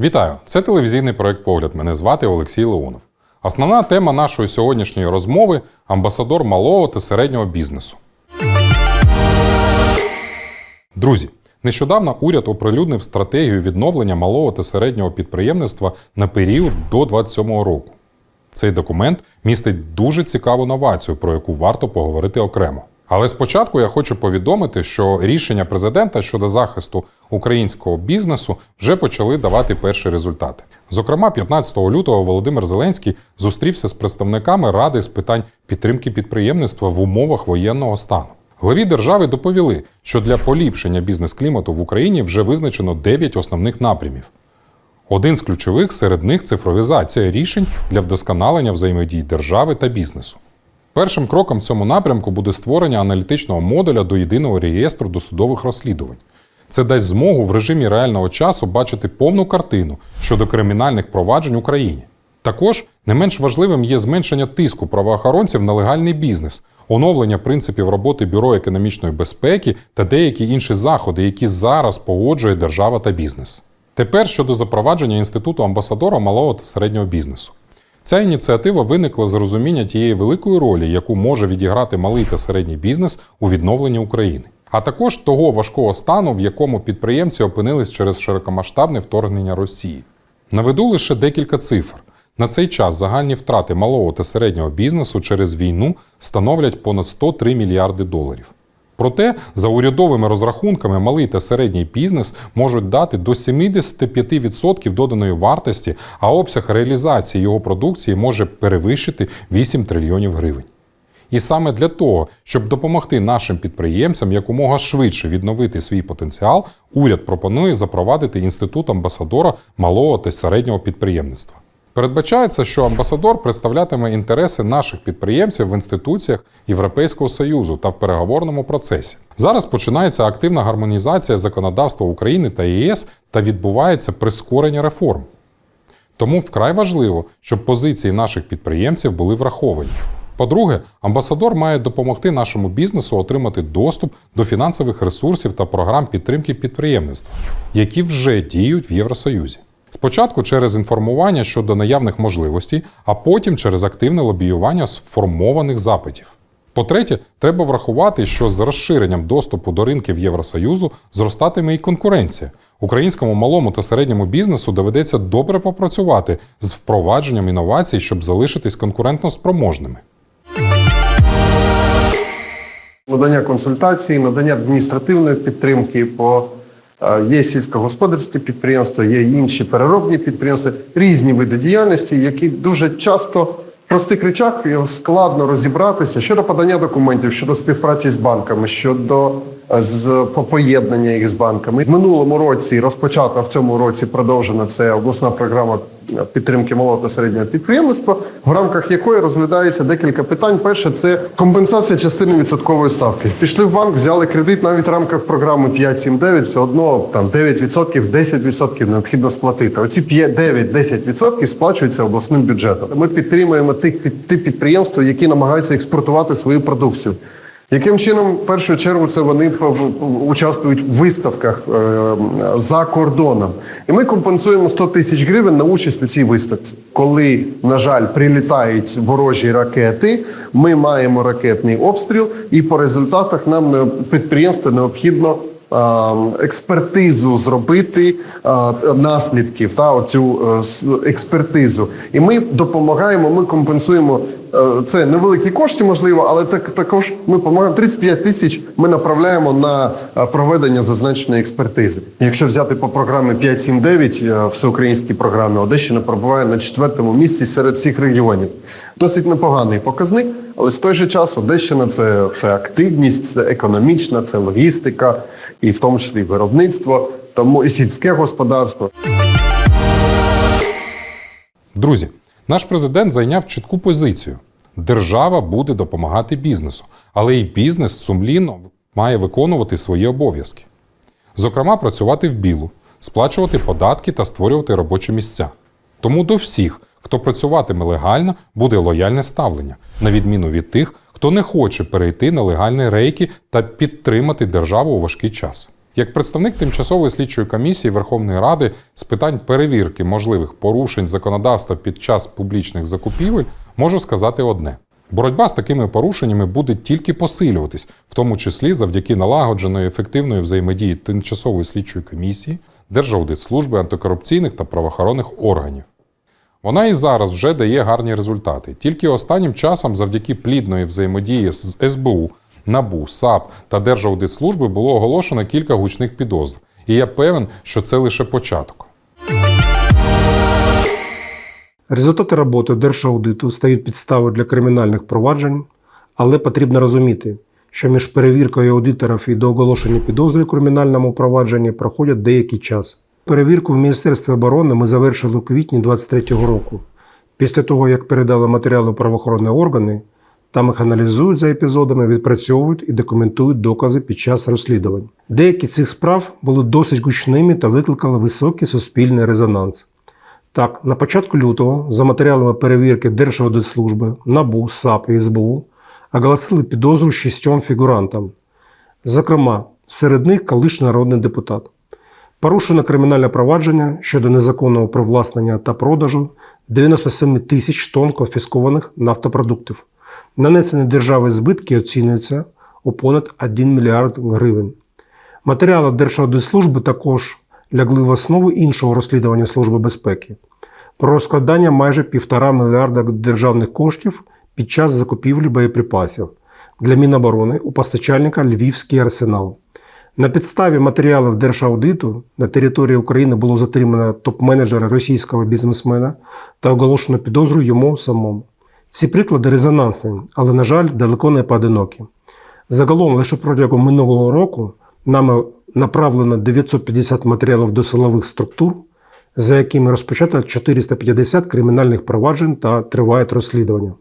Вітаю! Це телевізійний проект Погляд. Мене звати Олексій Леонов. Основна тема нашої сьогоднішньої розмови амбасадор малого та середнього бізнесу. Друзі, нещодавно уряд оприлюднив стратегію відновлення малого та середнього підприємництва на період до 2027 року. Цей документ містить дуже цікаву новацію, про яку варто поговорити окремо. Але спочатку я хочу повідомити, що рішення президента щодо захисту українського бізнесу вже почали давати перші результати. Зокрема, 15 лютого Володимир Зеленський зустрівся з представниками Ради з питань підтримки підприємництва в умовах воєнного стану. Главі держави доповіли, що для поліпшення бізнес-клімату в Україні вже визначено 9 основних напрямів. Один з ключових серед них цифровізація рішень для вдосконалення взаємодії держави та бізнесу. Першим кроком в цьому напрямку буде створення аналітичного модуля до єдиного реєстру досудових розслідувань. Це дасть змогу в режимі реального часу бачити повну картину щодо кримінальних проваджень в Україні. Також не менш важливим є зменшення тиску правоохоронців на легальний бізнес, оновлення принципів роботи Бюро економічної безпеки та деякі інші заходи, які зараз погоджує держава та бізнес. Тепер щодо запровадження інституту амбасадора малого та середнього бізнесу. Ця ініціатива виникла з розуміння тієї великої ролі, яку може відіграти малий та середній бізнес у відновленні України, а також того важкого стану, в якому підприємці опинились через широкомасштабне вторгнення Росії. Наведу лише декілька цифр. На цей час загальні втрати малого та середнього бізнесу через війну становлять понад 103 мільярди доларів. Проте, за урядовими розрахунками, малий та середній бізнес можуть дати до 75% доданої вартості, а обсяг реалізації його продукції може перевищити 8 трильйонів гривень. І саме для того, щоб допомогти нашим підприємцям якомога швидше відновити свій потенціал, уряд пропонує запровадити інститут амбасадора малого та середнього підприємництва. Передбачається, що амбасадор представлятиме інтереси наших підприємців в інституціях Європейського Союзу та в переговорному процесі. Зараз починається активна гармонізація законодавства України та ЄС та відбувається прискорення реформ. Тому вкрай важливо, щоб позиції наших підприємців були враховані. По-друге, амбасадор має допомогти нашому бізнесу отримати доступ до фінансових ресурсів та програм підтримки підприємництва, які вже діють в Євросоюзі. Спочатку через інформування щодо наявних можливостей, а потім через активне лобіювання сформованих запитів. По-третє, треба врахувати, що з розширенням доступу до ринків Євросоюзу зростатиме і конкуренція. Українському малому та середньому бізнесу доведеться добре попрацювати з впровадженням інновацій, щоб залишитись конкурентно спроможними. надання консультацій, надання адміністративної підтримки по є сільськогосподарські підприємства, є інші переробні підприємства, різні види діяльності, які дуже часто в простих речах складно розібратися щодо подання документів, щодо співпраці з банками, щодо е, з по- поєднання їх з банками. В минулому році розпочата в цьому році продовжена це обласна програма підтримки малого та середнього підприємництва, в рамках якої розглядається декілька питань. Перше це компенсація частини відсоткової ставки. Пішли в банк, взяли кредит навіть в рамках програми 5-7-9, все одно там 9%, 10% необхідно сплатити. Оці 9-10% сплачуються обласним бюджетом. Ми підтримуємо тих під- ті підприємства, які намагаються експортувати свою продукцію. Яким чином, в першу чергу, це вони участвують в виставках е, за кордоном, і ми компенсуємо 100 тисяч гривень на участь у цій виставці. Коли, на жаль, прилітають ворожі ракети, ми маємо ракетний обстріл, і по результатах нам підприємство необхідно. А, Експертизу зробити наслідків та оцю е, експертизу, і ми допомагаємо. Ми компенсуємо е, це невеликі кошти, можливо, але це також ми допомагаємо 35 тисяч. Ми направляємо на е, проведення зазначеної експертизи. Якщо взяти по програмі 579 е, всеукраїнській програмі, Одещина перебуває на четвертому місці серед всіх регіонів. Досить непоганий показник. Але з той же час Одещина це, це активність, це економічна, це логістика, і в тому числі виробництво, тому і сільське господарство. Друзі, наш президент зайняв чітку позицію. Держава буде допомагати бізнесу, але і бізнес сумлінно має виконувати свої обов'язки. Зокрема, працювати в білу, сплачувати податки та створювати робочі місця. Тому до всіх, хто працюватиме легально, буде лояльне ставлення, на відміну від тих, хто не хоче перейти на легальні рейки та підтримати державу у важкий час. Як представник тимчасової слідчої комісії Верховної Ради з питань перевірки можливих порушень законодавства під час публічних закупівель, можу сказати одне: боротьба з такими порушеннями буде тільки посилюватись, в тому числі завдяки налагодженої ефективної взаємодії тимчасової слідчої комісії, Держаудитслужби, антикорупційних та правоохоронних органів. Вона і зараз вже дає гарні результати. Тільки останнім часом, завдяки плідної взаємодії з СБУ, НАБУ, САП та Держаудитслужби було оголошено кілька гучних підозр. І я певен, що це лише початок. Результати роботи Держаудиту стають підставою для кримінальних проваджень, але потрібно розуміти, що між перевіркою аудиторів і до оголошення підозри у кримінальному провадженні проходять деякий час. Перевірку в Міністерстві оборони ми завершили у квітні 2023 року. Після того, як передали матеріали правоохоронні органи, там їх аналізують за епізодами, відпрацьовують і документують докази під час розслідувань. Деякі цих справ були досить гучними та викликали високий суспільний резонанс. Так, на початку лютого за матеріалами перевірки Держаудитслужби, НАБУ, САП і СБУ оголосили підозру шістьом фігурантам. Зокрема, серед них колишній народний депутат. Порушено кримінальне провадження щодо незаконного привласнення та продажу 97 тисяч тонн конфіскованих нафтопродуктів. Нанесені держави збитки оцінюються у понад 1 мільярд гривень. Матеріали Держаудитслужби також лягли в основу іншого розслідування Служби безпеки про розкрадання майже півтора мільярда державних коштів під час закупівлі боєприпасів для Міноборони у постачальника Львівський арсенал. На підставі матеріалів Держаудиту на території України було затримано топ-менеджера російського бізнесмена та оголошено підозру йому самому. Ці приклади резонансні, але, на жаль, далеко не поодинокі. Загалом, лише протягом минулого року нами направлено 950 матеріалів до силових структур, за якими розпочато 450 кримінальних проваджень та тривають розслідування.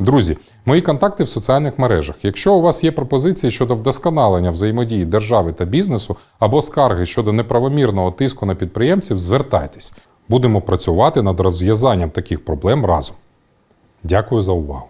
Друзі, мої контакти в соціальних мережах. Якщо у вас є пропозиції щодо вдосконалення взаємодії держави та бізнесу або скарги щодо неправомірного тиску на підприємців, звертайтесь. Будемо працювати над розв'язанням таких проблем разом. Дякую за увагу.